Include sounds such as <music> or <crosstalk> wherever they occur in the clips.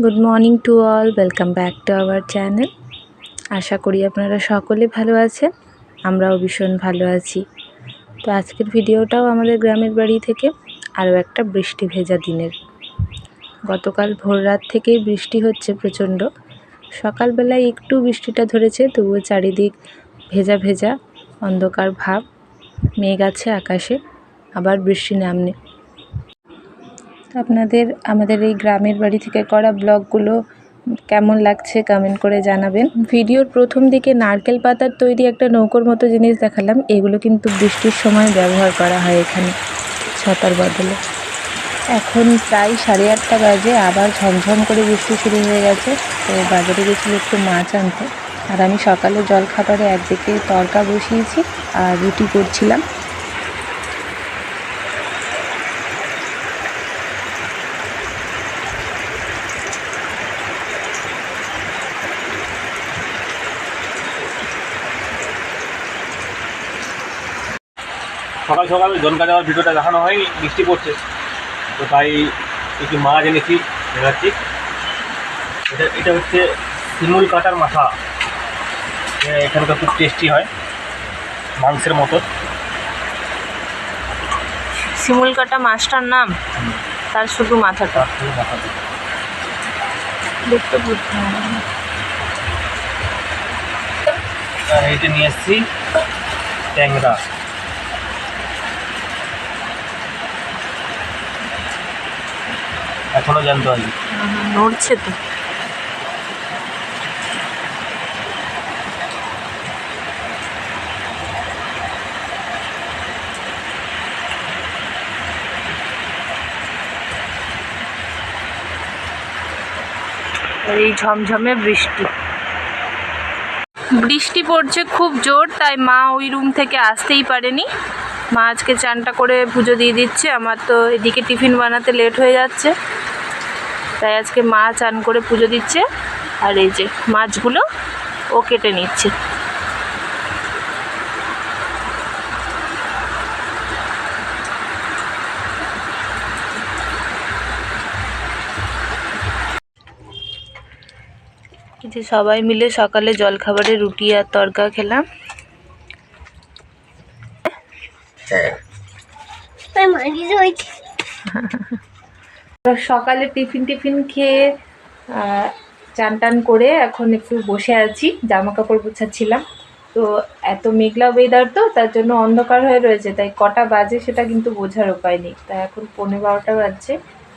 Good morning to all welcome back to our channel আশা করি আপনারা সকলে ভালো আছেন, আমরাও ভীষণ ভালো আছি। তো আজকের ভিডিওটাও আমাদের গ্রামের বাড়ি থেকে আরও একটা বৃষ্টি ভেজা দিনের। গতকাল ভোর রাত থেকেই বৃষ্টি হচ্ছে প্রচণ্ড। সকালবেলায় একটু বৃষ্টিটা ধরেছে, তবুও চারিদিক ভেজা ভেজা, অন্ধকার ভাব, মেঘ আছে আকাশে, আবার বৃষ্টি নামনে। আপনাদের, আমাদের এই গ্রামের বাড়ি থেকে করা ব্লগগুলো কেমন লাগছে কমেন্ট করে জানাবেন। ভিডিওর প্রথম দিকে নারকেল পাতার তৈরি একটা নৌকোর মতো জিনিস দেখালাম, এগুলো কিন্তু বৃষ্টির সময় ব্যবহার করা হয় এখানে ছাতার বদলে। এখন প্রায় সাড়ে আটটা বাজে, আবার ঝমঝম করে বৃষ্টি শুরু হয়ে গেছে, তো বাজারে গেছিল একটু মাছ আনতে। আর আমি সকালে জল খাবারে একদিকে তরকা বসিয়েছি আর রুটি করছিলাম। সকাল সকাল জনকা যাওয়ার ভিডিওটা দেখানো হয়নি বৃষ্টি পড়ছে। তো তাই একটু মাছ এনেছি দেখাচ্ছি। এটা এটা হচ্ছে শিমুল কাটার মাথা। এখানকার খুব টেস্টি হয় মাংসের মতো। শিমুল কাটা মাছটার নাম? তার শুধু মাথাটা। দেখতে এইটা নিয়ে এসেছি ট্যাংরা। এখনও জানতে আহা, নড়ছে তো। এই ঝমঝমে বৃষ্টি। বৃষ্টি পড়ছে খুব জোর তাই মা ওই রুম থেকে আসতেই পারেনি। মা আজকে চানটা করে পুজো দিয়ে দিচ্ছে আমার তো এদিকে টিফিন বানাতে লেট হয়ে যাচ্ছে। তাই আজকে মা চান করে পুজো দিচ্ছে। আর এই যে মাছগুলো ও কেটে নিচ্ছে। যে সবাই মিলে সকালে জলখাবারে রুটি আর তরকা খেলাম। <laughs> সকালে টিফিন টিফিন খেয়ে চান টান করে এখন একটু বসে আছি জামা কাপড় গুছাচ্ছিলাম। তো এত মেঘলা ওয়েদার তো, তার জন্য অন্ধকার হয়ে রয়েছে, তাই কটা বাজে সেটা কিন্তু বোঝার উপায় নেই। তাই এখন পনেরো বারোটা বাজছে,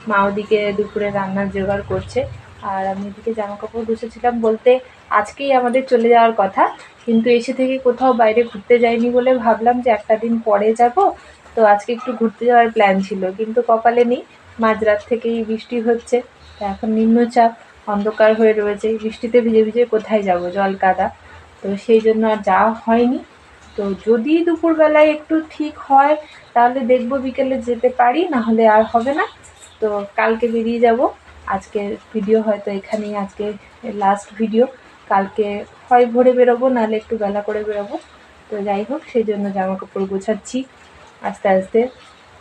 মা ওদিকে দুপুরে রান্নার জোগাড় করছে। আর আমি এদিকে জামা কাপড় গুছেছিলাম বলতে, আজকেই আমাদের চলে যাওয়ার কথা, কিন্তু এসে থেকে কোথাও বাইরে ঘুরতে যাইনি বলে ভাবলাম যে একটা দিন পরে যাব। তো আজকে একটু ঘুরতে যাওয়ার প্ল্যান ছিল, কিন্তু কপালে নেই। মাঝরাত থেকেই বৃষ্টি হচ্ছে। তা এখন নিম্নচাপ, অন্ধকার হয়ে রয়েছে। বৃষ্টিতে ভিজে ভিজে কোথায় যাব? জল কাদা। তো সেই জন্য আর যাওয়া হয়নি। তো যদি দুপুরবেলায় একটু ঠিক হয়, তাহলে দেখব বিকেলে যেতে পারি, না হলে আর হবে না। তো কালকে বেরিয়ে যাব। আজকে ভিডিও হয়তো এখানেই, আজকে লাস্ট ভিডিও কালকে হয় ভোরে বেরোবো, নাহলে একটু বেলা করে বেরোবো। তো যাই হোক, সেই জন্য জামা কাপড় গোছাচ্ছি। আস্তে আস্তে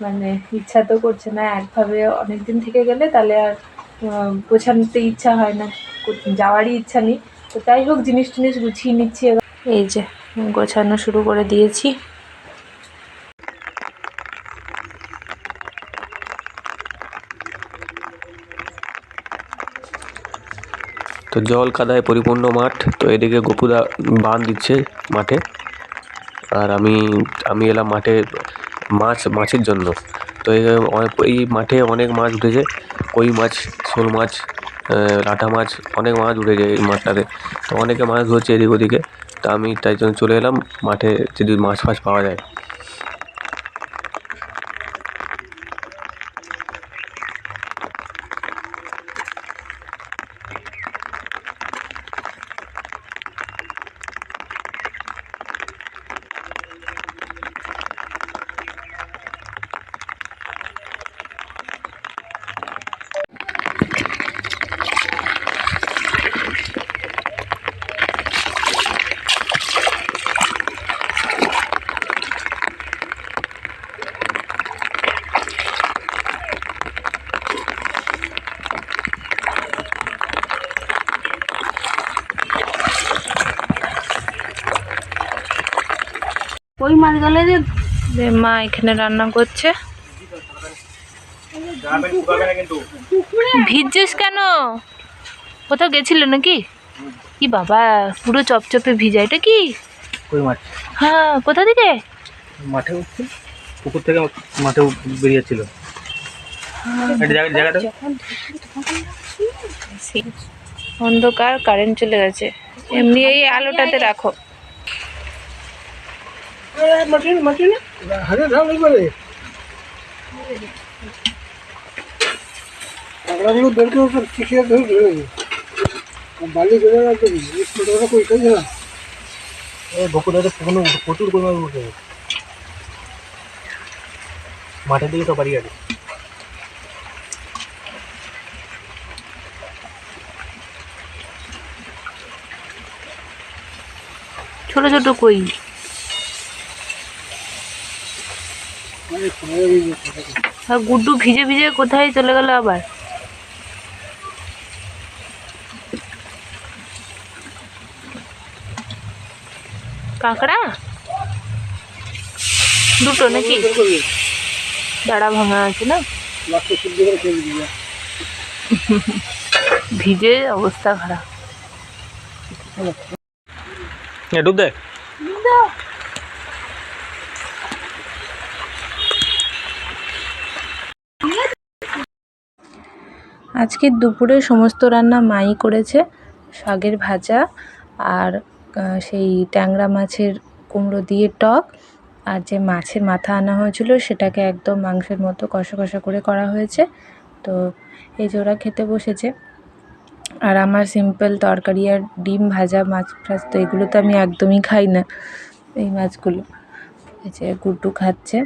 মানে ইচ্ছা তো করছে না একভাবে অনেক দিন থেকে গেলে তাহলে আর আহ, গোছানোতে ইচ্ছা হয় না যাওয়ারই ইচ্ছা নেই। তো তাই হোক জিনিস টিনিস গুছিয়ে নিচ্ছি এবার। এই যে গোছানো শুরু করে দিয়েছি। তো জল কাদায় পরিপূর্ণ মাঠ তো এদিকে গপুদা বান দিচ্ছে মাঠে। আর আমি আমি এলাম মাঠে মাছ, মাছের জন্য। তো এই মাঠে অনেক মাছ উঠেছে। কই মাছ, শোল মাছ লাটা মাছ, অনেক মাছ উঠেছে এই মাঠটাতে। তো অনেকে মাছ ধরছে এদিক ওদিকে। তা আমি তাই জন্য চলে এলাম। মাঠে যদি মাছ ফাছ পাওয়া যায়। গেলে যে মা এখানে রান্না করছে। ভিজছিস কেন? কোথাও গেছিল নাকি? কি বাবা পুরো চপচপে ভিজা এটা কি? হ্যাঁ কোথা থেকে? মাঠে উঠছে পুকুর থেকে মাঠে বেরিয়েছিল। অন্ধকার কারেন্ট চলে গেছে। এমনি এই আলোটাতে রাখো। বকুড়াতে পুকুর প্রচুর পরিমাণে উঠে মাঠের দিকে তো বাড়ি আছে ছোট ছোট কই আর গুড্ডু ভিজে ভিজে কোথায় চলে গেল আবার? কাঁকড়া? দুটো নাকি? দাঁড়া ভাঙা আছে না? ভিজে অবস্থা খারাপ। ডুব দেয় আজকে দুপুরে সমস্ত রান্না মাই করেছে শাকের ভাজা আর সেই ট্যাংরা মাছের কুমড়ো দিয়ে টক আর যে মাছের মাথা আনা হয়েছিল সেটাকে একদম মাংসের মতো কষা কষা করে করা হয়েছে। তো এই ওরা খেতে বসেছে। আর আমার সিম্পল তরকারি আর ডিম ভাজা মাছ ফাছ তো এগুলো তো আমি একদমই খাই না, এই মাছগুলো। এই যে গুড্ডু খাচ্ছে।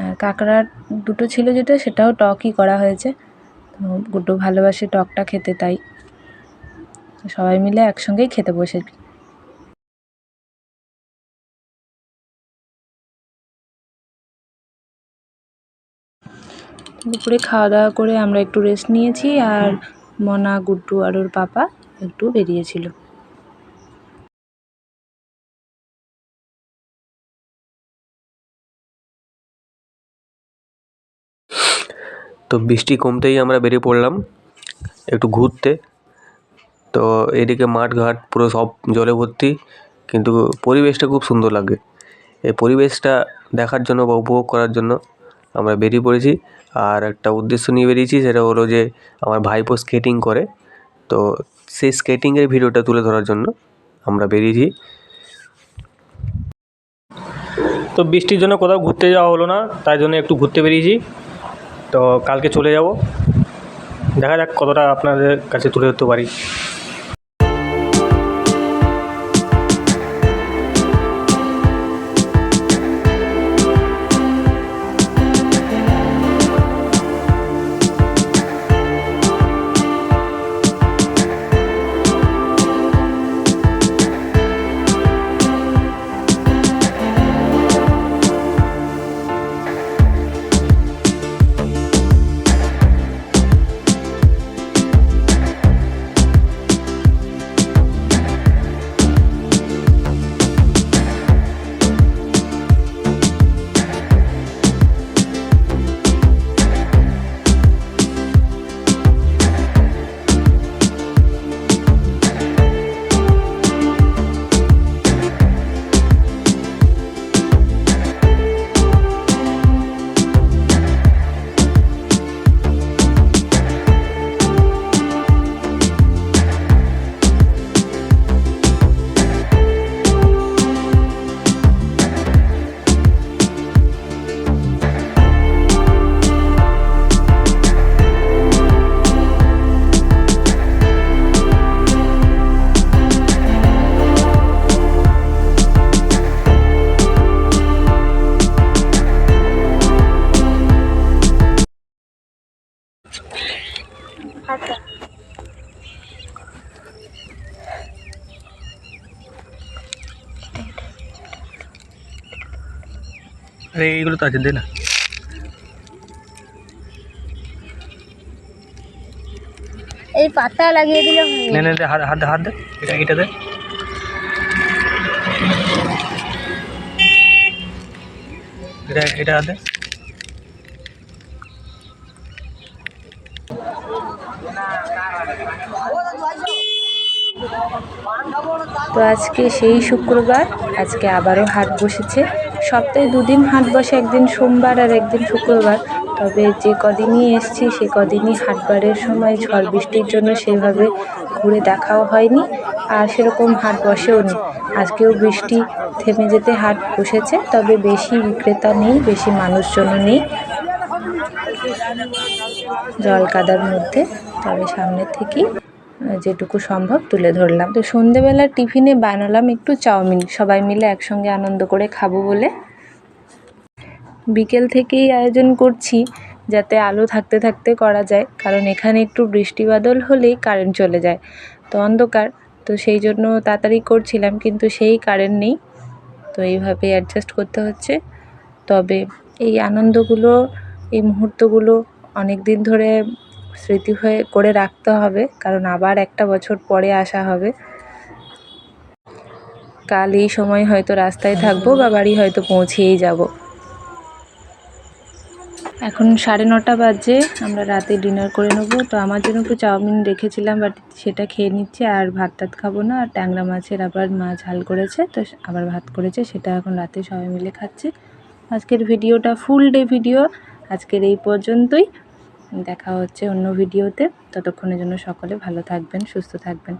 আর কাঁকড়ার দুটো ছিল যেটা সেটাও টকই করা হয়েছে। তো গুড্ডু ভালোবাসে টকটা খেতে, তাই সবাই মিলে একসঙ্গেই খেতে বসে। দুপুরে খাওয়া দাওয়া করে আমরা একটু রেস্ট নিয়েছি আর মনা, গুড্ডু আর ওর পাপা একটু বেরিয়েছিল। তো বৃষ্টি কমতেই আমরা বেরিয়ে পড়লাম একটু ঘুরতে। তো এদিকে মাঠ ঘাট পুরো সব জলে ভর্তি, কিন্তু পরিবেশটা খুব সুন্দর লাগে। এই পরিবেশটা দেখার জন্য বা উপভোগ করার জন্য আমরা বেরিয়ে পড়েছি। আর একটা উদ্দেশ্য নিয়ে বেরিয়েছি সেটা হলো যে আমার ভাইপো স্কেটিং করে। তো সেই স্কেটিংয়ের ভিডিওটা তুলে ধরার জন্য আমরা বেরিয়েছি। তো বৃষ্টির জন্য কোথাও ঘুরতে যাওয়া হলো না, তাই জন্য একটু ঘুরতে বেরিয়েছি। তো কালকে চলে যাব। দেখা যাক কতটা আপনাদের কাছে তুলে ধরতে পারি। আরে এইগুলো তো আছে দে না এই পাতা লাগিয়ে দিলে হয়ে নে নে দে হাত হাত দে হাত দে এটা এটা দে এটা এটা হাতে তো আজকে সেই শুক্রবার, আজকে আবারও হাট বসেছে। সপ্তাহে দুদিন হাট বসে, একদিন সোমবার আর একদিন শুক্রবার। তবে যে কদিনই এসছি, সে কদিনই হাটবারের সময় ঝড় বৃষ্টির জন্য সেভাবে ঘুরে দেখাও হয়নি আর সেরকম হাট বসেও নি। আজকেও বৃষ্টি থেমে যেতে হাট বসেছে, তবে বেশি বিক্রেতা নেই, বেশি মানুষজনও নেই। জল কাদার মধ্যে, তবে সামনে থেকেই যেটুকু সম্ভব তুলে ধরলাম। তো সন্ধেবেলা টিফিনে বানালাম একটু চাউমিন। সবাই মিলে একসঙ্গে আনন্দ করে খাব বলে। বিকেল থেকেই আয়োজন করছি যাতে আলো থাকতে থাকতে করা যায়, কারণ এখানে একটু বৃষ্টি বাদল হলেই কারেন্ট চলে যায়। তো অন্ধকার, তো সেই জন্য তাড়াতাড়ি করছিলাম, কিন্তু সেই কারেন্ট নেই। তো এইভাবে অ্যাডজাস্ট করতে হচ্ছে। তবে এই আনন্দগুলো, এই মুহূর্তগুলো অনেক দিন ধরে স্মৃতি হয়ে করে রাখতে হবে, কারণ আবার একটা বছর পরে আসা হবে। কাল এই সময় হয়তো রাস্তায় থাকব বা বাড়ি হয়তো পৌঁছেই যাব। এখন সাড়ে নটা বাজে, আমরা রাতে ডিনার করে নেব। তো আমার জন্য একটু চাউমিন রেখেছিলাম, বাট সেটা খেয়ে নিচ্ছে, আর ভাত টাত খাব না। আর ট্যাংরা মাছের আবার মাছ ঝাল করেছে, তো আবার ভাত করেছে, সেটা এখন রাতে সবাই মিলে খাচ্ছে। আজকের ভিডিওটা ফুল ডে ভিডিও আজকের এই পর্যন্তই। দেখা হচ্ছে অন্য ভিডিওতে। ততক্ষণের জন্য সকলে ভালো থাকবেন সুস্থ থাকবেন।